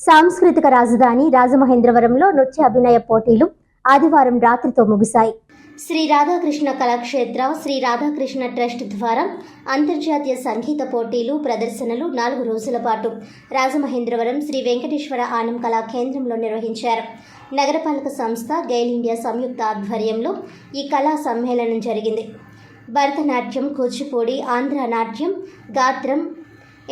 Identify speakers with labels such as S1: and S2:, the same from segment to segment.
S1: సాంస్కృతిక రాజధాని రాజమహేంద్రవరంలో నృత్య అభినయ పోటీలు ఆదివారం రాత్రితో ముగిశాయి. శ్రీ రాధాకృష్ణ కళాక్షేత్ర శ్రీ రాధాకృష్ణ ట్రస్ట్ ద్వారా అంతర్జాతీయ సంగీత పోటీలు ప్రదర్శనలు నాలుగు రోజుల పాటు రాజమహేంద్రవరం శ్రీ వెంకటేశ్వర ఆనం కళా కేంద్రంలో నిర్వహించారు. నగరపాలక సంస్థ గైల్ ఇండియా సంయుక్త ఆధ్వర్యంలో ఈ కళా సమ్మేళనం జరిగింది. భరతనాట్యం కూచిపూడి ఆంధ్ర నాట్యం గాత్రం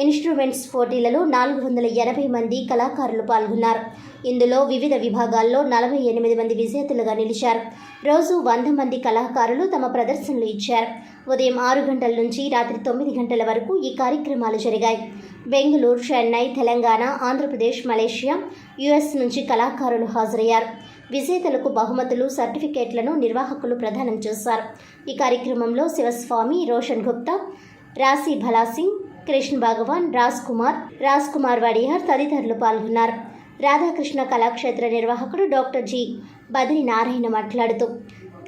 S1: ఇన్స్ట్రుమెంట్స్ పోటీలలో నాలుగు వందల ఎనభై మంది కళాకారులు పాల్గొన్నారు. ఇందులో వివిధ విభాగాల్లో నలభై ఎనిమిది మంది విజేతలుగా నిలిచారు. రోజు వంద మంది కళాకారులు తమ ప్రదర్శనలు ఇచ్చారు. ఉదయం ఆరు గంటల నుంచి రాత్రి తొమ్మిది గంటల వరకు ఈ కార్యక్రమాలు జరిగాయి. బెంగళూరు చెన్నై తెలంగాణ ఆంధ్రప్రదేశ్ మలేషియా యుఎస్ నుంచి కళాకారులు హాజరయ్యారు. విజేతలకు బహుమతులు సర్టిఫికేట్లను నిర్వాహకులు ప్రదానం చేశారు. ఈ కార్యక్రమంలో శివస్వామి రోషన్ గుప్తా రాశి భలాసింగ్ కృష్ణ భగవాన్ రాజ్ కుమార్ రాజ్ కుమార్ వడియార్ తదితరులు పాల్గొన్నారు. రాధాకృష్ణ కళాక్షేత్ర నిర్వాహకుడు డాక్టర్ జి. బద్రి నారాయణ మాట్లాడుతూ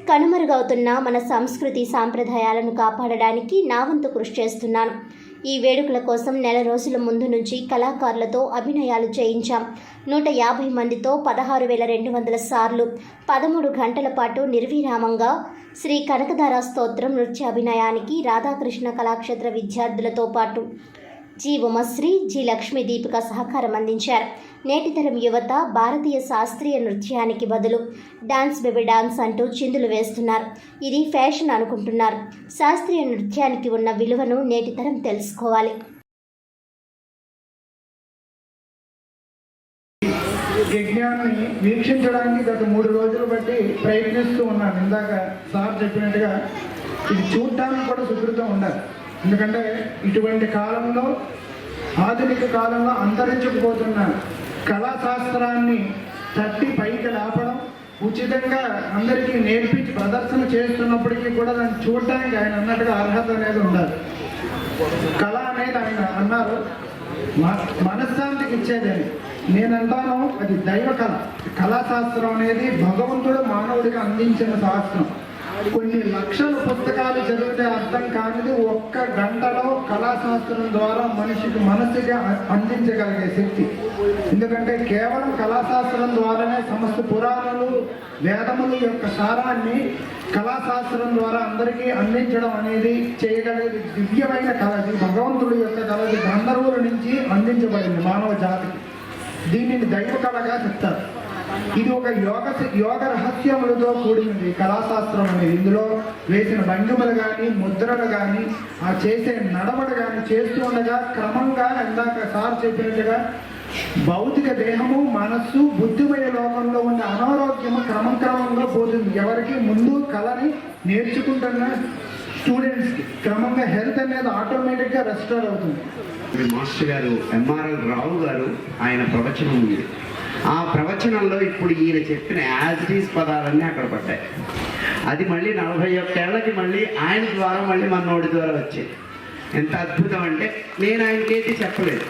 S1: కనుమరుగవుతున్న మన సంస్కృతి సాంప్రదాయాలను కాపాడడానికి నా వంతు కృషి చేస్తున్నాను. ఈ వేడుకల కోసం నెల రోజుల ముందు నుంచి కళాకారులతో అభినయాలు చేయించాం. నూట యాభై మందితో పదహారు వేల రెండు వందల సార్లు పదమూడు గంటల పాటు నిర్విరామంగా శ్రీ కనకధార స్తోత్రం నృత్య అభినయానికి రాధాకృష్ణ కళాక్షేత్ర విద్యార్థులతో పాటు జి ఉమశ్రీ జి లక్ష్మీ దీపిక సహకారం అందించారు. నేటితరం యువత భారతీయ శాస్త్రీయ నృత్యానికి బదులు డాన్స్ బేబీ డాన్స్ అంటూ చిందులు వేస్తున్నారు. ఇది ఫ్యాషన్ అనుకుంటున్నారు. శాస్త్రీయ నృత్యానికి ఉన్న విలువను నేటితరం తెలుసుకోవాలి.
S2: యజ్ఞాన్ని వీక్షించడానికి గత మూడు రోజులు బట్టి ప్రయత్నిస్తూ ఉన్నాను. ఇందాక సార్ చెప్పినట్టుగా ఇది చూడటానికి కూడా సుకృతం ఉండాలి ఎందుకంటే ఇటువంటి కాలంలో ఆధునిక కాలంలో అంతరించకపోతున్న కళాశాస్త్రాన్ని తట్టి పైకి లేపడం ఉచితంగా అందరికీ నేర్పించి ప్రదర్శన చేస్తున్నప్పటికీ కూడా దాన్ని చూడటానికి ఆయన అన్నట్టుగా అర్హత అనేది ఉండాలి కళ అనేది ఆయన అన్నారు. మ- మనశ్శాంతికి ఇచ్చేదని నేనంటాను అది దైవ కళ. కళాశాస్త్రం అనేది భగవంతుడు మానవుడికి అందించిన శాస్త్రం. కొన్ని లక్షల పుస్తకాలు చదివితే అర్థం కానిది ఒక్క గంటలో కళాశాస్త్రం ద్వారా మనిషికి మనసుగా అందించగలిగే శక్తి. ఎందుకంటే కేవలం కళాశాస్త్రం ద్వారానే సమస్త పురాణాలు వేదముల యొక్క సారాన్ని కళాశాస్త్రం ద్వారా అందరికీ అందించడం అనేది చేయగలిగేది దివ్యమైన కళ. భగవంతుడి యొక్క కళ. గంధర్వుల నుంచి అందించబడింది మానవ జాతికి. దీనిని దైవ కళగా చెప్తారు. ఇది ఒక యోగ యోగ రహస్యములతో కూడినది. కళాశాస్త్రం అనేది ఇందులో వేసిన భంగిమలు కానీ ముద్రలు కానీ ఆ చేసే నడవడు కానీ చేస్తూ ఉండగా క్రమంగా ఇందాక సార్ చెప్పినట్టుగా భౌతిక దేహము మనస్సు బుద్ధిమయ లోకంలో ఉన్న అనారోగ్యము క్రమం క్రమంగా పోతుంది. ఎవరికి ముందు కళని నేర్చుకుంటున్న స్టూడెంట్స్కి క్రమంగా హెల్త్ అనేది ఆటోమేటిక్గా రెస్టోర్ అవుతుంది.
S3: మాస్టర్ గారు ఎంఆర్ఎల్ రావు గారు ఆయన ప్రవచనం ఉంది ఆ ప్రవచనంలో ఇప్పుడు ఈయన చెప్పిన యాజిటీస్ పదాలన్నీ అక్కడ పడ్డాయి. అది మళ్ళీ నలభై ఒక్కేళ్ళకి మళ్ళీ ఆయన ద్వారా మళ్ళీ మన నోటి ద్వారా వచ్చాయి. ఎంత అద్భుతం అంటే నేను ఆయనకైతే చెప్పలేదు.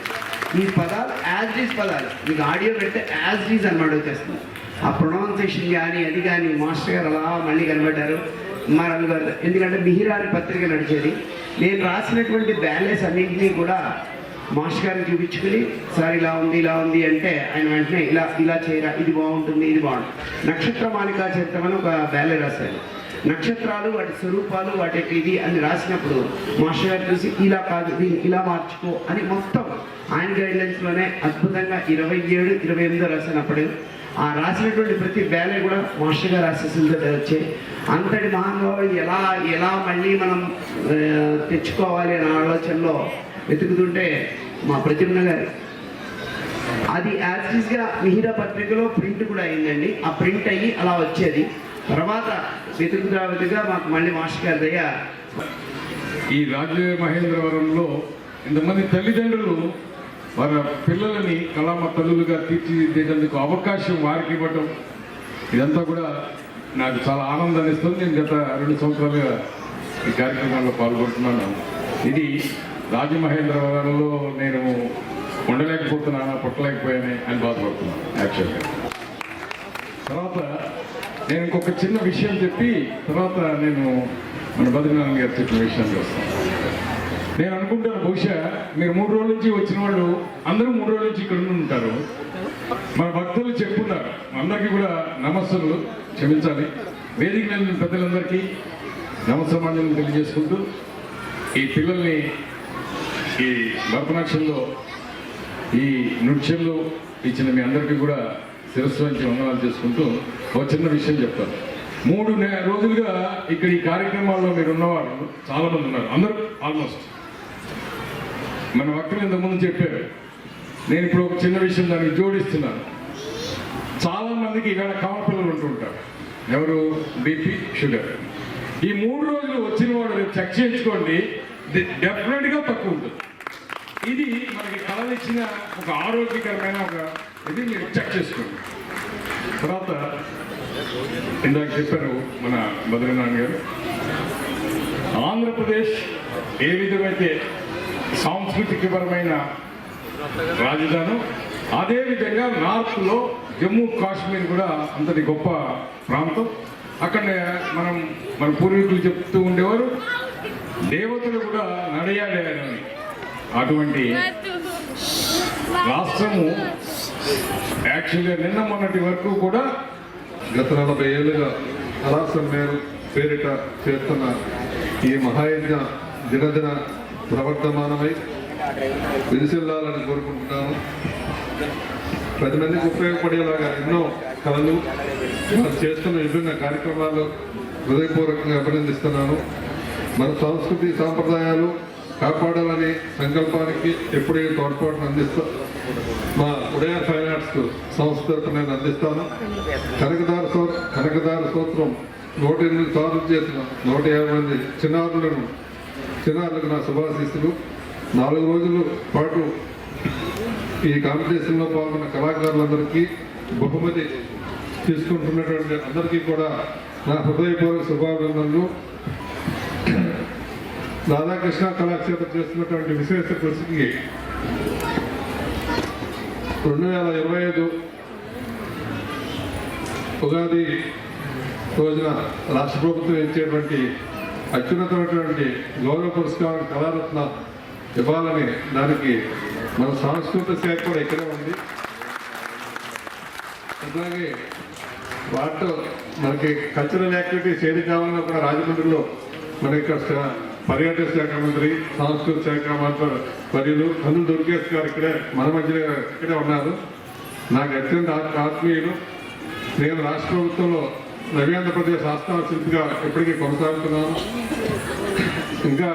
S3: ఈ పదాలు యాజిటీస్ పదాలు. మీకు ఆడియో పెడితే యాజిటీస్ అన్నమాట వచ్చేస్తుంది. ఆ ప్రొనౌన్సేషన్ కానీ అది కానీ మాస్టర్ గారు అలా మళ్ళీ కనబడ్డారు. మరి గారు. ఎందుకంటే మిహిరారి పత్రిక నడిచేది. నేను రాసినటువంటి బ్యాలెన్స్ అన్నింటినీ కూడా మాస్టర్ గారిని చూపించుకుని సార్ ఇలా ఉంది ఇలా ఉంది అంటే ఆయన వెంటనే ఇలా ఇలా చేయరా ఇది బాగుంటుంది ఇది బాగుంటుంది. నక్షత్ర మాలికా చిత్రం అని ఒక బ్యాలే రాశారు. నక్షత్రాలు వాటి స్వరూపాలు వాటి యొక్క ఇది అని రాసినప్పుడు మాస్టర్ గారు చూసి ఇలా కాదు దీన్ని ఇలా మార్చుకో అని మొత్తం ఆయన గైడ్లైన్స్లోనే అద్భుతంగా ఇరవై ఏడు ఇరవై ఎనిమిదో రాసినప్పుడు ఆ రాసినటువంటి ప్రతి బ్యాలే కూడా మాస్టర్ గారు ఆశీస్సులతో వచ్చాయి అంతటి మహానుభావుడు ఎలా ఎలా మళ్ళీ మనం తెచ్చుకోవాలి అనే ఆలోచనలో వెతుకుతుంటే మా ప్రతిమ్న గారు అది యాజ్గా మిహిరా పత్రికలో ప్రింట్ కూడా అయిందండి. ఆ ప్రింట్ అయ్యి అలా వచ్చేది. తర్వాత వెతుకుతా వెతుగా మాకు మళ్ళీ మాస్టర్ గారి దగ్గర
S4: ఈ రాజ్య మహేంద్రవరంలో ఇంతమంది తల్లిదండ్రులు వారి పిల్లలని కళామ తల్లులుగా తీర్చిదిద్దేందుకు అవకాశం వారికి ఇవ్వటం ఇదంతా కూడా నాకు చాలా ఆనందాన్ని ఇస్తుంది నేను గత రెండు సంవత్సరాలుగా ఈ కార్యక్రమాల్లో పాల్గొంటున్నాను. ఇది రాజమహేంద్రవరంలో నేను ఉండలేకపోతున్నానా పుట్టలేకపోయానే అని బాధపడుతున్నాను యాక్చువల్గా తర్వాత నేను ఇంకొక చిన్న విషయం చెప్పి తర్వాత నేను మన బద్రీనారాయణ గారు చెప్పిన విషయానికి వస్తాను నేను అనుకుంటాను బహుశా మీరు మూడు రోజుల నుంచి వచ్చిన వాళ్ళు అందరూ మూడు రోజుల నుంచి ఇక్కడ ఉంటారు. మన భక్తులు చెప్పున్నారు. అందరికీ కూడా నమస్సులు క్షమించాలి వేదిక నెల పెద్దలందరికీ నమస్సమాన్యం తెలియజేసుకుంటూ ఈ పిల్లల్ని ఈ భరతనాట్యంలో ఈ నృత్యంలో ఇచ్చిన మీ అందరికీ కూడా శిరస్సు నుంచి వందనాలు చేసుకుంటూ ఒక చిన్న విషయం చెప్తాను. మూడు నె- రోజులుగా ఇక్కడ ఈ కార్యక్రమాల్లో మీరు ఉన్నవారు చాలా మంది ఉన్నారు. అందరూ ఆల్మోస్ట్. మన వక్తలు ఇంతకుముందు చెప్పారు. నేను ఇప్పుడు ఒక చిన్న విషయం దానికి జోడిస్తున్నాను. చాలా మందికి ఇవాళ కవల పిల్లలు ఉంటుంటారు ఎవరు? BP sugar. ఈ మూడు రోజులు వచ్చిన వాడు చెక్ చేయించుకోండి. డెఫినెట్గా తక్కువ ఉంటుంది. ఇది మనకి కలలిచ్చిన ఒక ఆరోగ్యకరమైన ఒక ఇది మీరు చెక్ చేసుకోండి. తర్వాత ఇందాక చెప్పారు మన బద్రీనాథ్ గారు ఆంధ్రప్రదేశ్ ఏ విధమైతే సాంస్కృతికపరమైన రాజధాని అదేవిధంగా నార్త్లో జమ్మూ కాశ్మీర్ కూడా అంతటి గొప్ప ప్రాంతం. అక్కడ మనం మన పూర్వీకులు చెప్తూ ఉండేవారు దేవతలు కూడా నడయాడారు అటువంటి రాష్ట్రము యాక్చువల్గా నిన్న మొన్నటి వరకు కూడా
S5: గత నలభై ఏళ్ళుగా కళాసం మేరు పేరిట చేస్తున్న ఈ మహాయజ్ఞ దినదిన ప్రవర్తమానమై విరిసిల్లాలని కోరుకుంటున్నాను. పది మందికి ఉపయోగపడేలాగా ఎన్నో కళలు చేస్తున్న విభిన్న కార్యక్రమాలు హృదయపూర్వకంగా అభినందిస్తున్నాను. మన సంస్కృతి సాంప్రదాయాలు కాపాడాలని సంకల్పానికి ఎప్పుడే తోడ్పాటును అందిస్తా మా ఉదయ ఫైన్ ఆర్ట్స్ సంస్థ నేను అందిస్తాను. కనకదార సో కనకదార సూత్రం నూట ఎనిమిది సార్లు చేసిన నూట యాభై మంది చిన్నారులను చిన్నారులకు నా శుభాశీస్సులు. నాలుగు రోజుల పాటు ఈ కాంపిటీషన్లో పాల్గొన్న కళాకారులందరికీ బహుమతి తీసుకుంటున్నటువంటి అందరికీ కూడా నా హృదయపూర్వక శుభాభినందనలు. రాధాకృష్ణ కళాక్షేత్రం చేస్తున్నటువంటి విశేష కృషికి రెండు వేల ఇరవై ఐదు ఉగాది రోజున రాష్ట్ర ప్రభుత్వం ఇచ్చేటువంటి అత్యున్నతమైనటువంటి గౌరవ పురస్కారం కళారత్న ఇవ్వాలని దానికి మన సాంస్కృతిక శాఖ కూడా ఇక్కడే ఉంది. అలాగే వాటితో మనకి కల్చరల్ యాక్టివిటీస్ ఏది కావాలన్నా కూడా రాజమండ్రిలో మన ఇక్కడ పర్యాటక శాఖ మంత్రి సాంస్కృతిక శాఖ మంత్రి వర్యులు కన్ను దుర్గేష్ గారు ఇక్కడే మన మధ్య ఇక్కడే ఉన్నారు. నాకు అత్యంత ఆత్మీయులు. నేను రాష్ట్ర ప్రభుత్వంలో నవ్యాంధ్రప్రదేశ్ ఆస్థాన శిల్పిగా ఇప్పటికీ కొనసాగుతున్నాను. ఇంకా